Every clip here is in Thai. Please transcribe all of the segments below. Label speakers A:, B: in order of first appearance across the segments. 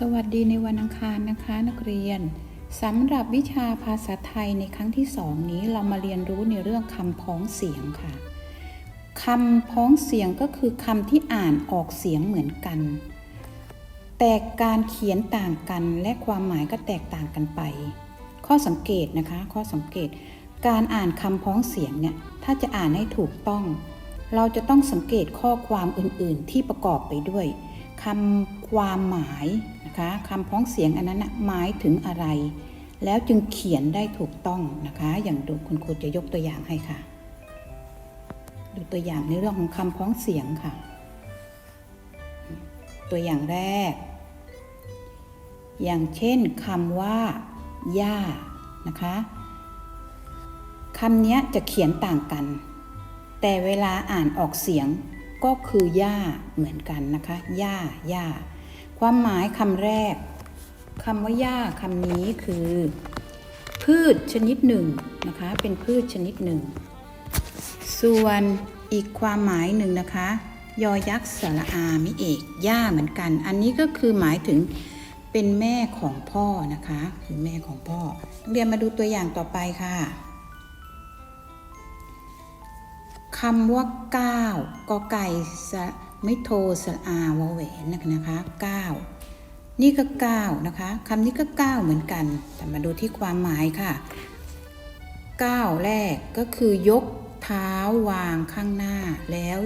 A: สวัสดีในวันอังคารนะคะนักเรียนสำหรับวิชาภาษาไทยในครั้งที่สองนี้เรามาเรียนรู้ในเรื่องคำพ้องเสียงค่ะคำพ้องเสียงก็คือคำที่อ่านออกเสียงเหมือนกัน แต่การเขียนต่างกันและความหมายก็แตกต่างกันไป ข้อสังเกตนะคะ ข้อสังเกต การอ่านคำพ้องเสียงเนี่ยถ้าจะอ่านให้ถูกต้อง เราจะต้องสังเกตข้อความอื่นๆที่ประกอบไปด้วยคำความหมาย นะคะคำพ้องเสียงอันนั้นหมายถึงอะไร แล้วจึงเขียนได้ถูกต้องนะคะ อย่างดูคุณครูจะยกตัวอย่างให้ค่ะ ดูตัวอย่างในเรื่องของคำพ้องเสียงค่ะ ตัวอย่างแรก อย่างเช่นคำว่าย่านะคะคำนี้จะเขียนต่างกัน แต่เวลาอ่านออกเสียงก็คือย่าเหมือนกันนะคะย่าย่า ความหมายคำแรกคำว่าย่าคำนี้คือ พืชชนิดหนึ่งนะคะ เป็นพืชชนิดหนึ่ง ส่วนอีกความหมายหนึ่งนะคะ ยอยักษ์สระอามิเอกย่าเหมือนกัน อันนี้ก็คือหมายถึงเป็นแม่ของพ่อนะคะ คือแม่ของพ่อนักเรียนมาดูตัวอย่างต่อไปค่ะคำว่าก้าวกอไก่สไม่โทสอาวอแหวนนะคะก้าวนี่ก็ก้าวนะคะคำนี้ก็ก้าวเหมือนกัน แต่มาดูที่ความหมายค่ะก้าวแรกก็คือยกเท้าวางข้างหน้า แล้ว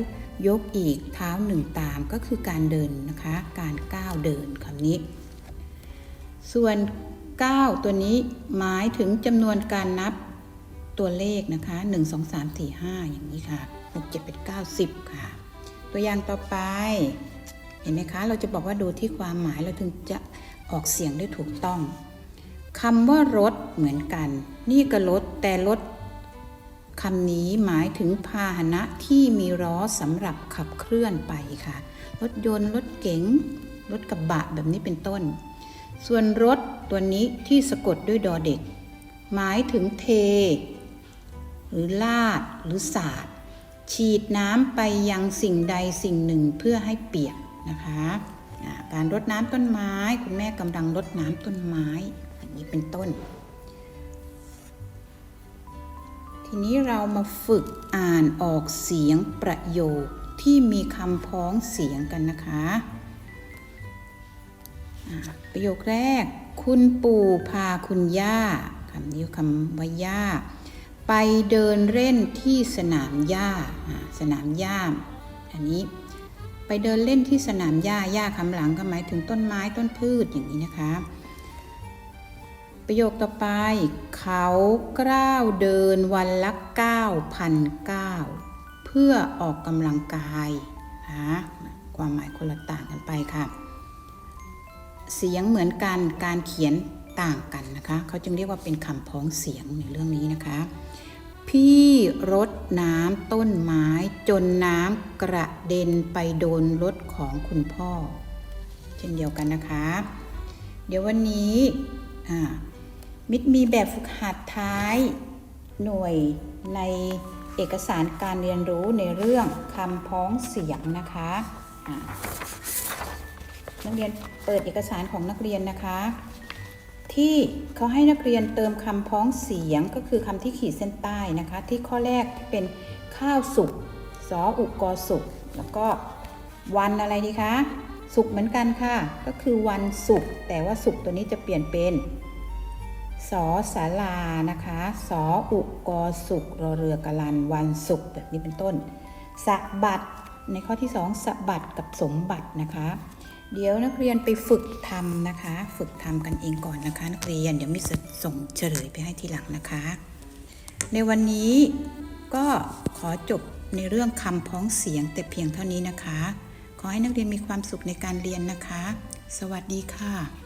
A: ยกอีกเท้าหนึ่งตามก็คือการเดินนะคะ การก้าวเดินคำนี้ ส่วน 9 ตัวนี้หมายถึงจำนวนการนับตัวเลขนะคะ 1 2 3 4 5 อย่างนี้ค่ะ 6 7 8 9 10 ค่ะ ตัวอย่างต่อไป เห็นไหมคะ เราจะบอกว่าดูที่ความหมายเราถึงจะออกเสียงได้ถูกต้องคำว่ารถเหมือนกัน นี่ก็รถแต่รถคำนี้หมายถึงพาหนะที่มีล้อสำหรับขับเคลื่อนไปค่ะ รถยนต์รถเก๋งรถกระบะแบบนี้เป็นต้น ส่วนรถตัวนี้ที่สะกดด้วยดอเด็ก หมายถึงเท หรือลาดหรือศาสาด ฉีดน้ำไปยังสิ่งใดสิ่งหนึ่งเพื่อให้เปียกนะคะการรดน้ำต้นไม้ คุณแม่กำลังรดน้ำต้นไม้อย่างนี้เป็นต้น ทีนี้เรามาฝึกอ่านออกเสียงประโยคที่มีคำพ้องเสียงกันนะคะประโยคแรก คุณปู่พาคุณย่าคำนี้คำว่าย่า ไปเดินเล่นที่สนามหญ้าสนามหญ้าอันนี้ไปเดินเล่นที่สนามหญ้าหญ้าคำหลังก็หมายถึงต้นไม้ต้นพืชอย่างนี้นะคะ ประโยคต่อไป เขากล้าวเดินวันละ9,000ก้าวเพื่อออกกำลังกายนะความหมายคนละต่างกันไปค่ะ เสียงเหมือนกันการเขียนต่างกันนะคะ เขาจึงเรียกว่าเป็นคำพ้องเสียงในเรื่องนี้นะคะ พี่รดน้ำต้นไม้จนน้ำกระเด็นไปโดนรถของคุณพ่อ เช่นเดียวกันนะคะ เดี๋ยววันนี้มิตรมีแบบฝึกหัดท้าย หน่วยในเอกสารการเรียนรู้ในเรื่องคำพ้องเสียงนะคะอ่านักเรียนเปิดเอกสารของนักเรียนนะคะ ที่เขาให้นักเรียนเติมคำพ้องเสียงก็คือคำที่ขีดเส้นใต้นะคะ ที่ข้อแรกเป็นข้าวสุกสออุกกอสุกแล้วก็วันอะไรดีคะสุกเหมือนกันค่ะ ก็คือวันศุกแต่ว่าศุกตัวนี้จะเปลี่ยนเป็นสอสาลานะคะสออุกกอสุกรอเรือกะลันวันศุกแบบนี้เป็นต้นสะบัดในข้อที่สองสะบัดกับสมบัตินะคะ เดี๋ยวนักเรียนไปฝึกทำนะคะ ฝึกทำกันเองก่อนนะคะ นักเรียนเดี๋ยวมิสส่งเฉลยไปให้ทีหลังนะคะ ในวันนี้ก็ขอจบในเรื่องคำพ้องเสียงแต่เพียงเท่านี้นะคะ ขอให้นักเรียนมีความสุขในการเรียนนะคะ สวัสดีค่ะ